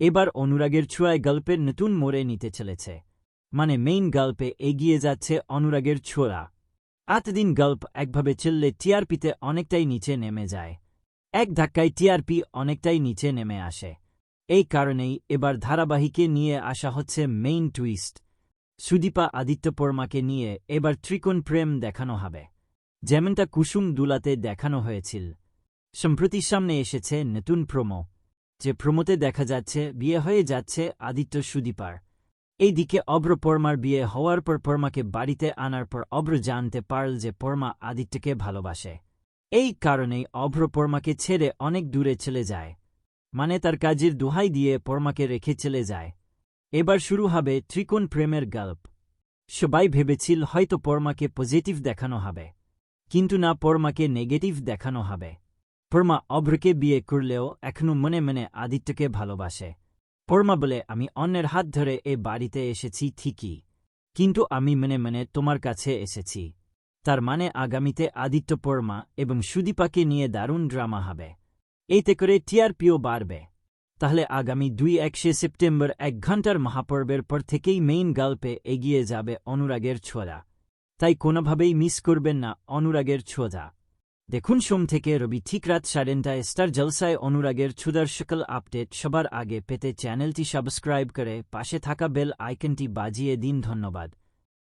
এবার অনুরাগের ছোঁয়ায় গল্পের নতুন মোড়ে নিতে চলেছে। মানে মেইন গল্পে এগিয়ে যাচ্ছে অনুরাগের ছোঁয়া। এতদিন গল্প একভাবে চললে টিআরপিতে অনেকটাই নিচে নেমে যায়। এক ধাক্কায় টিআরপি অনেকটাই নিচে নেমে আসে। এই কারণেই এবার ধারাবাহিকে নিয়ে আসা হচ্ছে মেইন টুইস্ট সুদীপা আদিত্য পর্মাকে নিয়ে এবার ত্রিকোণ প্রেম দেখানো হবে। যেমনটা কুসুম দুলাতে দেখানো হয়েছিল। সম্প্রতি সামনে এসেছে নতুন প্রোমো যে প্রোমোতে দেখা যাচ্ছে, বিয়ে হয়ে যাচ্ছে আদিত্য সুদীপার। এই দিকে অব্র পর্মার বিয়ে হওয়ার পর পর্মাকে বাড়িতে আনার পর অব্র জানতে পারল যে পর্মা আদিত্যকে ভালোবাসে। এই কারণেই অভ্র পর্মাকে ছেড়ে অনেক দূরে চলে যায়। মানে তার কাজের দোহাই দিয়ে পর্মাকে রেখে চলে যায়। এবার শুরু হবে ত্রিকোণ প্রেমের গল্প। সবাই ভেবেছিল হয়তো পর্মাকে পজিটিভ দেখানো হবে। কিন্তু না, পর্মাকে নেগেটিভ দেখানো হবে। পর্মা অভ্রকে বিয়ে করলেও এখনও মনে মনে আদিত্যকে ভালোবাসে। পর্মা বলে, আমি অন্যের হাত ধরে এ বাড়িতে এসেছি ঠিকই, কিন্তু আমি মনে মনে তোমার কাছে এসেছি। তার মানে আগামীতে আদিত্য পর্মা এবং সুদীপাকে নিয়ে দারুণ ড্রামা হবে। এইতে করে টিআরপিও বাড়বে। তাহলে আগামী দুই একশে সেপ্টেম্বর এক ঘণ্টার মহাপর্বের পর থেকেই মেইন গল্পে এগিয়ে যাবে অনুরাগের ছোঁয়া। তাই কোনোভাবেই মিস করবেন না অনুরাগের ছোঁয়া। দেখুন সোম থেকে রবি ঠিক রাত সাড়ে নটায় স্টার জলসায় অনুরাগের ছুদার সকল আপডেট সবার আগে পেতে চ্যানেলটি সাবস্ক্রাইব করে পাশে থাকা বেল আইকনটি বাজিয়ে দিন ধন্যবাদ।